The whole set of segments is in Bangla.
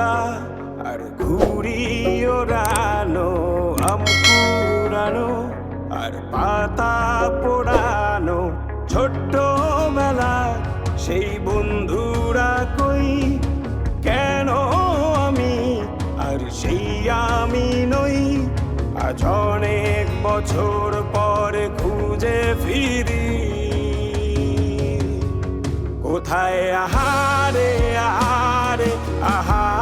আর ঘুরি ওড়ানো আম কুড়ানো আর পাতা পোড়ানো। ছোট্ট মেলা, সেই বন্ধুরা কই? কেন আমি? আর সেই আমি নই। আজ অনেক বছর পরে খুঁজে ফিরি। কোথায় আহারে আহারে আহারে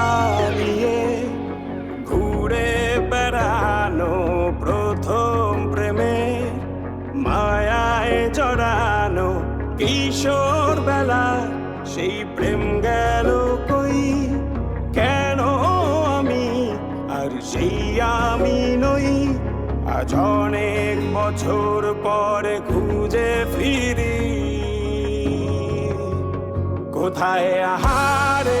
পালিয়ে ঘুরে বেড়ানো প্রথম প্রেমে, মায়ায় জড়ানো সেই প্রেম কই? কেন আমি? আর সেই আমি নই। অনেক বছর পরে খুঁজে ফিরি। কোথায় আহারে